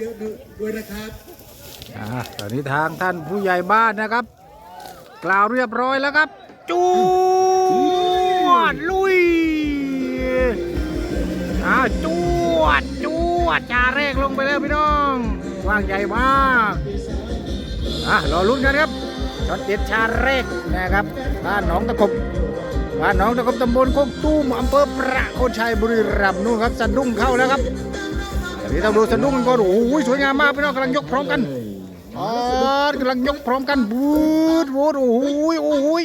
เยอะด้วยนะครับอ่าตอนนี้ทางท่านผู้ใหญ่บ้านนะครับ กล่าวเรียบร้อยแล้วครับ จูวดลุยอ่าจวดจวดจาแรกลงไปแล้วพี่น้องกว้างใหญ่มากอะรอลุ้นกันครับช็อตเด็ดชาแรกนะครับบ้านหนองตะกบบ้านหนองตะกบตำบลโคกตุ้มอำเภอประโคนชัยบุรีรัมย์นู่นครับสะดุ้งเข้าแล้วครับ นนี้ต้องดูสะดุ้งกันก่อนโอ้โหสวยงามมากพี่น้องกำลังยกพร้อมกันอ๋อกำลังยกพร้อมกันบูดบูดโอ้โหยโอ้โหย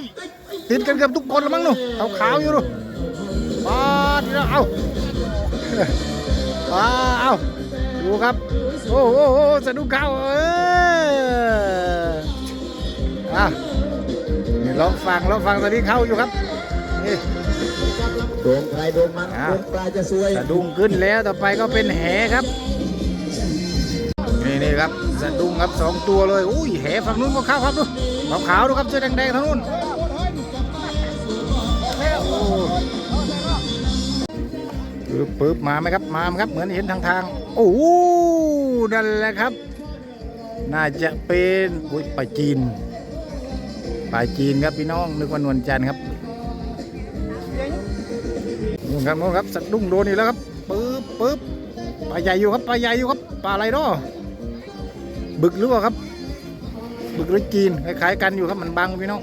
ติดกันเกือบทุกคนแล้วมั้งหนูขาวๆอยู่หนูปาดแล้วเอาปาเอาดูครับโอ้โหโอ้โหสะดุ้งเข้าเอออะนี่ลองฟังลองฟังตอนนี้เข้าอยู่ครับนี่ โดนใครโดนมันอ้าวโดนปลายจะซวยสะดุ้งขึ้นแล้วต่อไปก็เป็นแหครับ นี่นี่ครับสะดุ้งครับสองตัวเลยอุ้ยแหฝั่งนู้นก็เข้าครับดูขาวขาวๆดูครับเสื้อแดงๆทางนู้นโอ้ปึ๊บปึ๊บมาไหมครับมาไหมครับเหมือนเห็นทางทางๆโอ้โหนั่นแหละครับ น่าจะเป็นอุ้ยปลาจีนปลาจีนครับพี่น้องนึกว่านวลจันทร์ครับ นู่นครับนู่นครับสะดุ้งโดนอีกแล้วครับปึ๊บปึ๊บปลาใหญ่อยู่ครับปลาใหญ่อยู่ครับปลาอะไรเนาะบึกหรือเปล่าครับ บึกหรือจีนคล้ายๆกันอยู่ครับมันบังพี่น้อง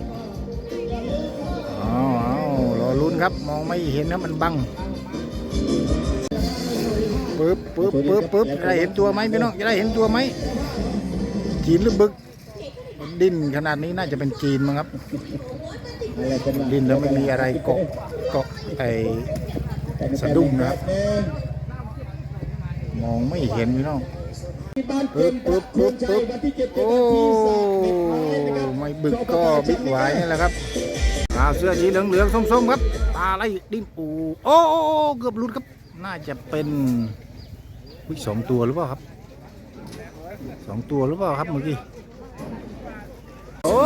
อ้าวอ้าวรอลุ้นครับมองไม่เห็นครับมันบังปึ๊บปึ๊บปึ๊บปึ๊บจะได้เห็นตัวไหมพี่น้องจะได้เห็นตัวไหมจีนหรือบึก ดิ้นขนาดนี้น่าจะเป็นจีนมั้งครับอะไรกันล่ะดิ้นแล้วไม่มีอะไรเกาะเกาะไอ สะดุ้งนะครับ มองไม่เห็นพี่น้องบ้านเกินปึ๊บปึ๊บปึ๊บวันที่เจ็ดโอ้ ไม่บึกก็บิ๊กไหวนี่แหละครับอ่าเสื้อสีเหลืองๆส้มๆครับปลาอะไรดิ้นปูโอ้โอ้โอ้เกือบหลุดครับ น่าจะเป็นวิสองตัวหรือเปล่าครับสองตัวหรือเปล่าครับเมื่อกี้ โอ้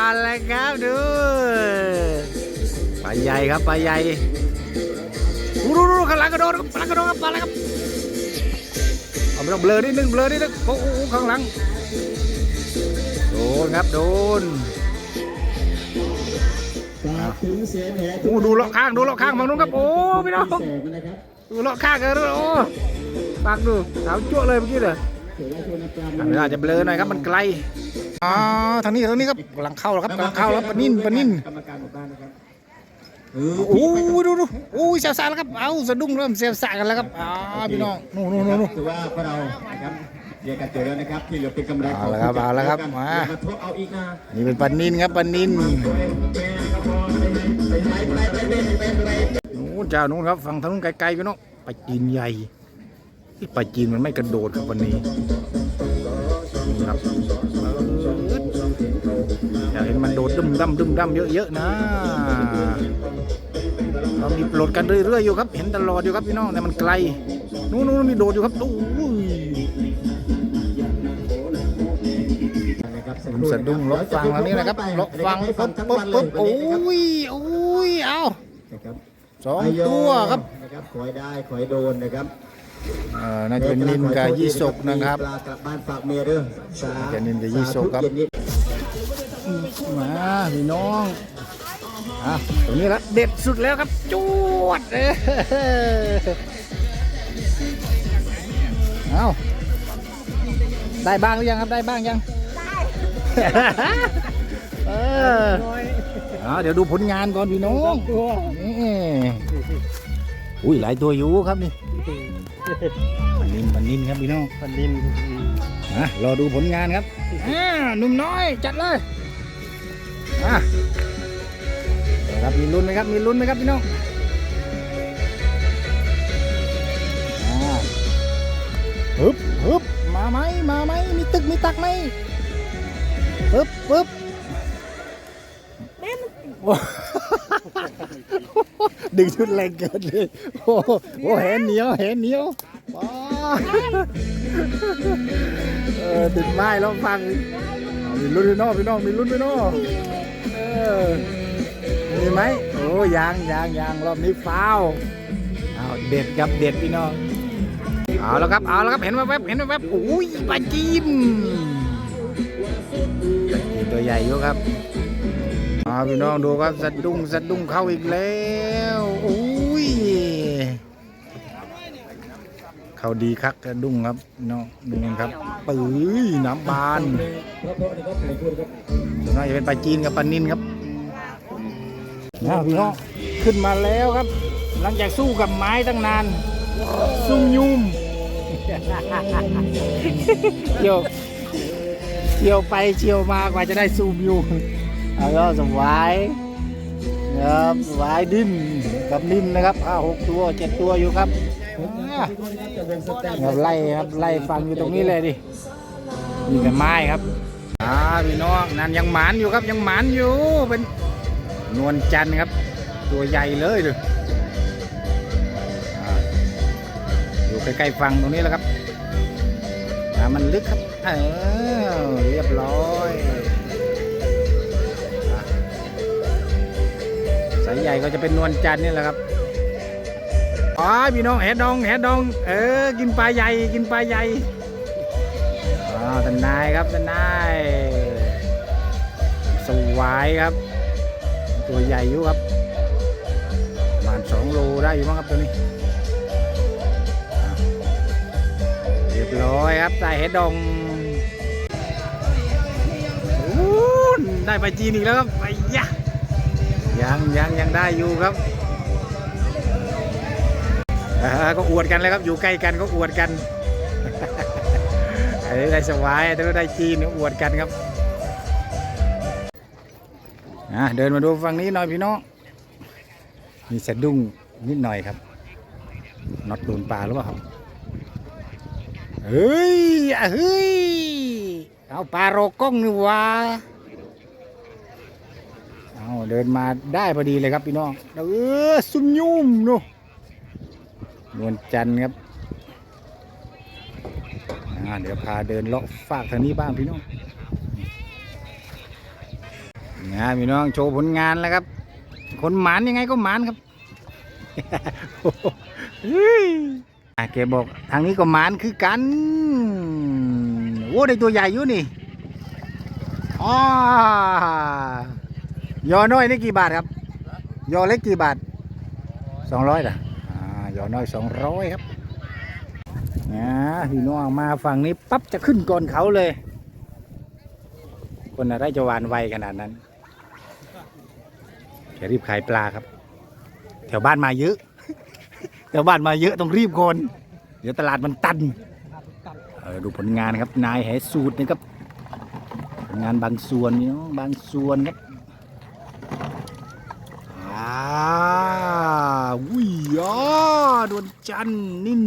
อะไรครับดูปลาใหญ่ครับปลาใหญ่ ดูดูดูข้างหลังกระโดดครับข้างหลังกระโดดครับปลาอะไรครับเอาไม่ต้องเบลอนิดนึงเบลอนิดนึงโอ้โหข้างหลังโดนครับโดนโอ้ดูเลาะข้างดูเลาะข้างฝั่งนู้นครับโอ้พี่น้องดูเลาะข้างกันด้วยโอ้ปากดูสาวจั่วเลยเมื่อกี้เลยอาชนกรรมอันนี้อาจจะเบลอหน่อยครับมันไกลอ๋อทางนี้ทางนี้ครับกำลังเข้าแล้วครับกำลังเข้าแล้วปนิ่นปนิ่นกรรมการหมู่บ้านนะครับ โอ้ยดูดูโอ้ยเสียวสาแล้วครับ เอาสะดุ้งเริ่มเสียวสากันแล้วครับอ๋อพี่น้องนู่นนู่นนู่นนู่นถือว่าพวกเรานะครับเรียกกันเจอแล้วนะครับที่เหลือเป็นกำไรของเอาละครับเอาละครับมาเดี๋ยวทบเอาอีกนะนี่เป็นปะนิ่นครับปะนิ่นนู้นเจ้านู้นครับฝั่งทางนู้นไกลๆพี่น้องปลาจีนใหญ่ที่ปลาจีนมันไม่กระโดดครับวันนี้นี่ครับปึ๊ด อยากเห็นมันโดดดึมดัมดึมดัมเยอะๆนะเรามีโหลดกันเรื่อยๆอยู่ครับ เห็นตลอดอยู่ครับพี่น้องแต่มันไกลนู้นนู้นมีโดดอยู่ครับตู้ผมสะดุ้งรถฟังแล้วนี่นะครับรถฟังปุ๊บปุ๊บปุ๊บโอ้ยโอ้ยเอานะครับสองตัวครับนะครับขอให้ได้ขอให้โดนนะครับเอ่อน่าจะเป็นนินกับยี่สกนะครับปลากลับบ้านฝากเมียเด้อสาจะนินกับยี่สกครับสาธุเย็นนี้ มาพี่น้องอะตรงนี้ละเด็ดสุดแล้วครับจวดเออเอาได้บ้างหรือยังครับได้บ้างยังได้เออเอาเดี๋ยวดูผลงานก่อนพี่น้องนี่อุ้ยหลายตัวอยู่ครับนี่ปันนินปันนินครับพี่น้องพันดินอะรอดูผลงานครับอ่าหนุ่มน้อยจัดเลย อะเดี๋ยวครับมีลุ้นไหมครับ มีลุ้นไหมครับพี่น้องอ่าฮึบฮึบมาไหมมาไหมมีตึกมีตักไหมปึ๊บปึ๊บโอ้ดึงชุดแรงเกินเลย โอ้โหโอ้แหนเหนียวแหนเหนียวว้าเออติดไม้แล้วฟังเอามีลุ้นพี่น้องพี่น้องมีลุ้นพี่น้องเออมีไหมโอ้ยางยางยางรอบนี้ฟาวเอาเด็ดครับเด็ดพี่น้องเอาแล้วครับเอาแล้วครับเห็นแวบๆเห็นแวบๆโอ้ยปลาจีนปลาจีนตัวใหญ่อยู่ครับเอาพี่น้องดูครับสะดุ้งสะดุ้งเข้าอีกแล้วโอ้ย เขาดีคักสะดุ้งครับพี่น้องดูมันครับปื้ยน้ำบานส่วนมากจะเป็นปลาจีนกับปลานินครับนะพี่น้องขึ้นมาแล้วครับ หลังจากสู้กับไม้ตั้งนานซุ่มยุ่มเที่ยวเที่ยวไปเที่ยวมากว่าจะได้ซูมยู่แล้วก็สวายครับสวายดิ้นกับนิ่มนะครับอ้าหกตัวเจ็ดตัวอยู่ครับ ครับไล่ครับไล่ฟังอยู่ตรงนี้เลยดิมีแต่ไม้ครับอ่าพี่น้องนั่นยังหมานอยู่ครับยังหมานอยู่เป็นนวลจันทร์ครับ ตัวใหญ่เลยเลยอ่าอยู่ใกล้ๆฟังตรงนี้แหละครับน้ำมันลึกครับเออเรียบร้อยสายใหญ่ก็จะเป็นนวลจันทร์นี่แหละครับ อ๋อพี่น้องแหดองแหดอง เออ กินปลาใหญ่ กินปลาใหญ่อ๋อท่านนายครับท่านนาย สวายครับ ตัวใหญ่อยู่ครับประมาณสองโลได้อยู่มั้งครับตัวนี้ เรียบร้อยครับใส่เห็ดดองโอ้ยได้ไปจีนอีกแล้วครับไปยะยังยังยังได้อยู่ครับ ก็อวดกันเลยครับอยู่ใกล้กันก็อวดกันไอ้ได้สวายไอ้ได้จีนอวดกันครับอะเดินมาดูฝั่งนี้หน่อยพี่น้องมีสะดุ้งนิดหน่อยครับน็อตโดนปลาหรือเปล่าครับเฮ้ยเฮ้ยเอาปลาโรก้องนี่วะเอาเดินมาได้พอดีเลยครับพี่น้องเออซุ่มยุ่มเนาะ นวลจันทร์ครับเดี๋ยวพาเดินเลาะฝากทางนี้บ้างพี่น้องนะพี่น้องโชว์ผลงานแล้วครับ คนหมานยังไงก็หมานครับเฮ้ยอะแกบอกทางนี้ก็หมานคือกัน โอ้ได้ตัวใหญ่อยู่นี่อ๋อยอน้อยนี่กี่บาทครับ ยอเล็กกี่บาทสองร้อยอะอ่า ยอน้อยสองร้อยครับนะพี่น้องมาฝั่งนี้ปั๊บจะขึ้นก่อนเขาเลย คนอะไรจะหวานไวขนาดนั้นแกรีบขายปลาครับ แถวบ้านมาเยอะแถวบ้านมาเยอะต้องรีบก่อนเดี๋ยวตลาดมันตันดูผลงานครับนายแหสูตรนะครับผลงานบางส่วนนี่เนาะบางส่วนครับอ่าวุ้ยอ่า ดวนจันทร์นิ่ม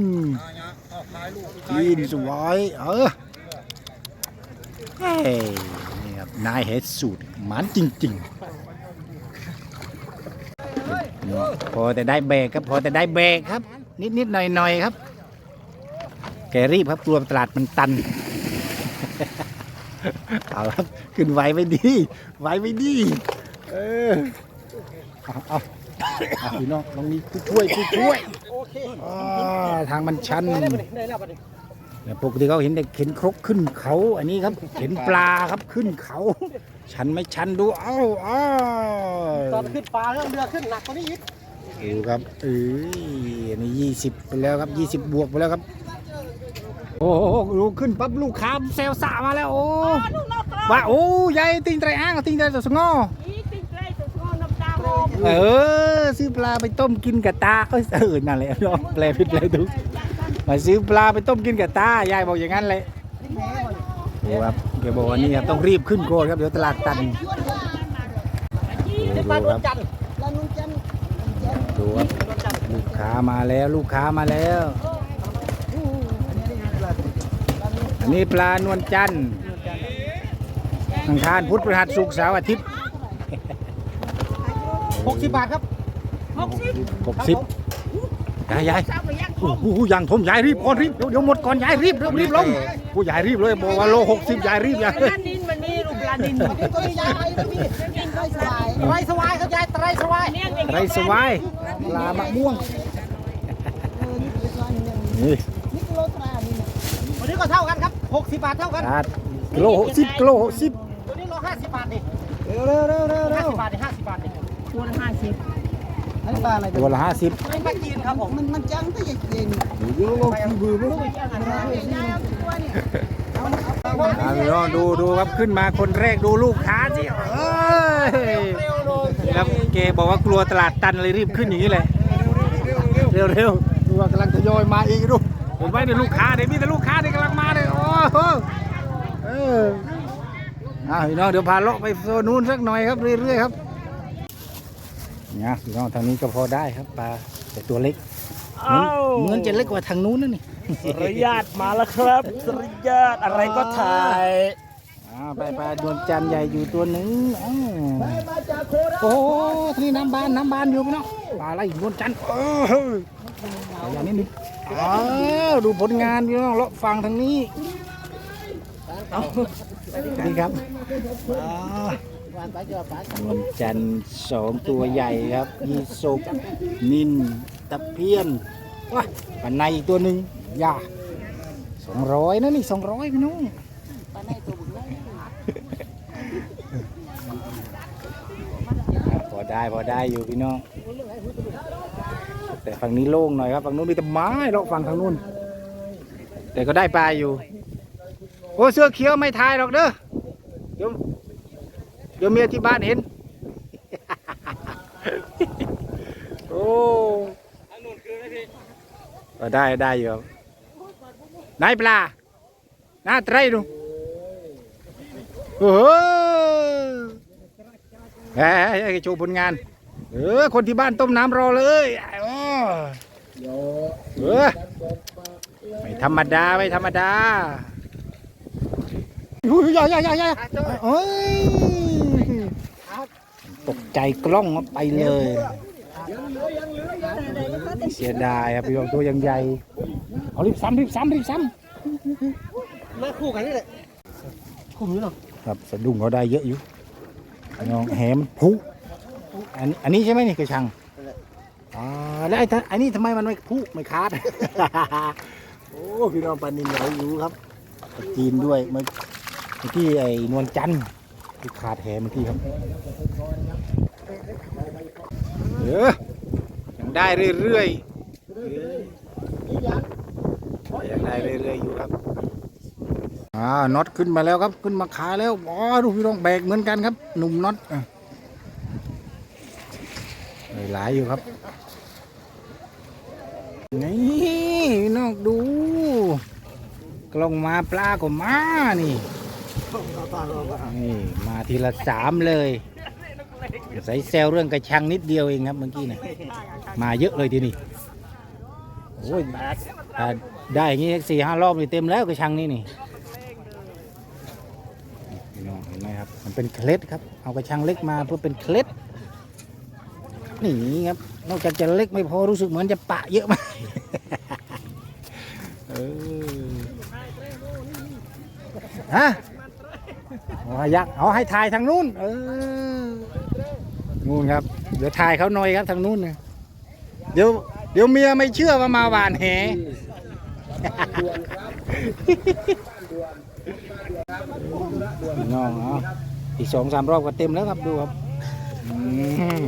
กินสวยเออเฮ้ยนี่ครับนายแหสูตรหมันจริงๆ พอแต่ได้เบรกครับ พอแต่ได้เบรกครับ นิดนิดๆหน่อยหน่อยๆครับ แกรีบครับกลัวตลาดมันตันเอาครับ ขึ้นไหวไม่ดีไหวไม่ดี เออเอา อาเอาพี่น้องลองนี้ผู้ช่วยผู้ช่วยอ่าทางมันชันแต่ปกติเขาเห็นเด็กเข็นครกขึ้นเขา อันนี้ครับเข็นปลาครับขึ้นเขา ชันไม่ชันดูเอ้าเอ้าตอนขึ้นปลาแล้วเรือขึ้นหนักกว่านี้อีกดูครับเอ้ยอันนี่ยี่สิบไปแล้วครับยี่สิบบวกไปแล้วครับ โอ้โหดูขึ้นปั๊บลูกค้าเซลสะมาแล้วโอ้ว่าโอ้ยายติงไตรอ้างติงไตรตัวสงอ เออ ซื้อปลาไปต้มกินกับตาเอยเออนั่นแหละเนาะแปลผิดแปลถูกมาซื้อปลาไปต้มกินกับตายายบอกอย่างนั้นเลยดูครับแกบอกว่านี่ครับต้องรีบขึ้นโกนครับเดี๋ยวตลาดตันดูนี่คปลารับดวงจันทร์ดูครับลูกค้ามาแล้วลูกค้ามาแล้วอันนี้ปลานวลจันทร์อังคารพุธพฤหัสศุกร์เสาร์อาทิตย์ หกสิบบาทครับหกสิบหกสิบยายยายสาวไปยังโอ้โหยังผมยายรีบก่อนรีบเดี๋ยวเดี๋ยวหมดก่อนยายรีบเร็วรีบลงผู้ยายรีบเลยบอกว่าโลหกสิบยายรีบยายปลาดินมันนี่ลูกปลาดินตัวนี้ยายไม่มีไรสวายครับยายไรสวายเนี่ยอย่างไรสวายปลามะม่วงนี่นี่กิโลนี้ก็เท่ากันครับ60บาทเท่ากันบาทกิโลหกสิบกิโลหกสิบตัวนี้โล50บาทนี่เร็วเร็วเร็วเร็วเร็ว50บาทนี่50บาทนี่ ตัวละห้าสิบอันนี้ปลาอะไรตัวละห้าสิบไม่ปลาจีนครับผมมันมันจังก็ยังเย็นอ่าพี่น้องดูดูครับขึ้นมาคนแรกดูลูกค้าสิเอ้ยครับเกบอกว่ากลัวตลาดตันเลยรีบขึ้นอย่างนี้เลย เร็วเร็วดูว่ากำลังทยอยมาอีกดูเห็นไหมเนี่ยลูกค้าเนี่ยมีแต่ลูกค้าเนี่ยกำลังมาเลยโอ้โหเอออ่าพี่น้องเดี๋ยวพาเลาะไปโซนนู้นสักหน่อยครับเรื่อยๆครับ เนี่ยพี่น้องทางนี้ก็พอได้ครับปลาแต่ตัวเล็กเหมือนเหมือนจะเล็กกว่าทางนู้นนะนี่สริยาตมาแล้วครับสริยาตอะไรก็ถ่ายอ่าไปไปดวงจันทร์ใหญ่อยู่ตัวหนึ่งอ้าวโอ้โหทีนี้น้ำบานน้ำบานอยู่พี่น้องปลาอะไรดวงจันทร์เออเอาอย่างนี้นิดอ้าวดูผลงานพี่น้องเลาะฟังทางนี้นี่ครับ อ่าดวงจันทร์สองตัวใหญ่ครับยีสุกนินตะเพียนว้าปันในอีกตัวหนึ่งยาสองร้อยนะนี่สองร้อยพี่น้องพอได้พอได้อยู่พี่น้อง แต่ฝั่งนี้โล่งหน่อยครับฝั่งนู้นมีแต่ไม้เราฝั่งทางนู้นแต่ก็ได้ปลาอยู่ โอ้เสื้อเขียวไม่ทายหรอกเด้อ เดี๋ยวเมียที่บ้านเห็น โอ้ก็ได้ได้อยู่ครับนายปลาหน้าไตรดูโอ้โหเฮ้ยให้โชว์ผลงาน เออ คนที่บ้านต้มน้ำรอเลยโอ้เออไม่ธรรมดา ไม่ธรรมดาอุ้ยอย่าอย่าอย่าอย่าโอ้ย ตกใจกล้องไปเลย เสียดายครับพี่น้องตัวยังใหญ่เอารีบซ้ำรีบซ้ำรีบซ้มาคู่กันนี่แหละคู่นี้เนาะำครับสะดุ้งเขาได้เยอะอยู่พี่น้องแหมนพุอันนี้อันนี้ใช่ไหมนี่กระชังอ่าแล้วไอ้ท่าไอ้นี่ทำไมมันไม่พุไม่คาดโอ้พี่น้องปลานินไหลอยู่ครับปลาจีนด้วยเมื่อเมื่อกี้ไอ้นวลจันทร์ที่ขาดแหเมื่อกี้ครับเออยังได้เรื่อยๆเออยังได้เรื่อยๆอยู่ครับอ่าน็อตขึ้นมาแล้วครับขึ้นมาขาแล้วอ๋อดูพี่น้องแบกเหมือนกันครับ หนุ่มน็อตหลายอยู่ครับนี่น้องดู กล้องมาปลาก็มานี่นี่มาทีละสามเลย ใส่เซลเรื่องกระชังนิดเดียวเองครับเมื่อกี้นะมาเยอะเลยทีนี้โอ้ยถ้าได้อย่างนี้สี่ห้ารอบนี่เต็มแล้วกระชังนี่นี่พี่น้องเห็นไหมครับมันเป็นเคล็ดครับเอากระชังเล็กมาเพื่อเป็นเคล็ดนี่ครับนอกจากจะเล็กไม่พอรู้สึกเหมือนจะปะเยอะมากเออฮะอ๋ออยากเอาให้ถ่ายทางนู้นเออ นู่นครับ เดี๋ยวถ่ายเขาหน่อยครับทางนู้นนะเดี๋ยวเดี๋ยวเมียไม่เชื่อว่ามาหวานแหน้องเอาอีกสองสามรอบก็เต็มแล้วครับดูครับอืม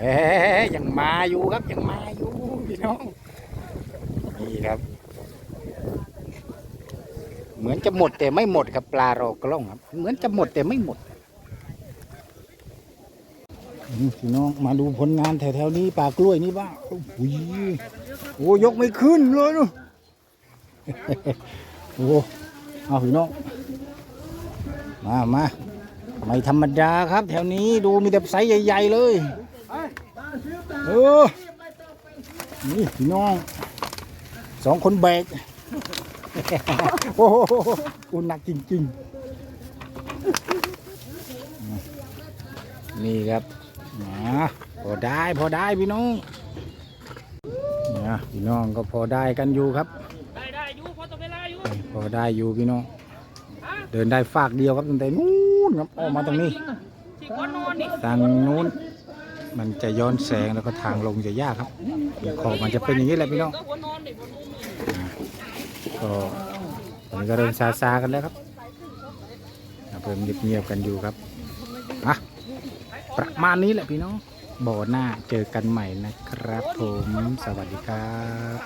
เฮ้ยยังมาอยู่ครับยังมาอยู่พี่น้อง นี่ครับ เหมือนจะหมดแต่ไม่หมดครับปลาโรกล้องครับ เหมือนจะหมดแต่ไม่หมดนี่ พี่น้องมาดูผลงานแถวๆนี้ปลากล้วยนี่บ้างโอ้โหโอ้ยกไม่ขึ้นเลยเนอะโอ้เอาพี่น้องมามาไม่ธรรมดาครับแถวนี้ดูมีแต่ไซส์ใหญ่ ๆ เลยเออนี่พี่น้องสองคนแบกโอ้โหหนักจริง ๆ นี่ครับ นะพอได้พอได้พี่น้องนะพี่น้องก็พอได้กันอยู่ครับ ได้ได้อยู่พอต่อเวลาอยู่พอได้อยู่พี่น้อง เดินได้ฝากเดียวครับตั้งแต่นู้นครับออกมาตรงนี้ที่ก้อนนอนนี่ทางนู้นมันจะย้อนแสงแล้วก็ทางลงจะยากครับขอบมันจะเป็นอย่างนี้แหละพี่น้องก็หัวนอนดิหัวนอนก็ตอนนี้ก็เริ่มซาซาๆกันแล้วครับอะเริ่มเงียบๆกันอยู่ครับอะ ประมาณนี้แหละพี่น้องบ่อหน้าเจอกันใหม่นะครับผม สวัสดีครับ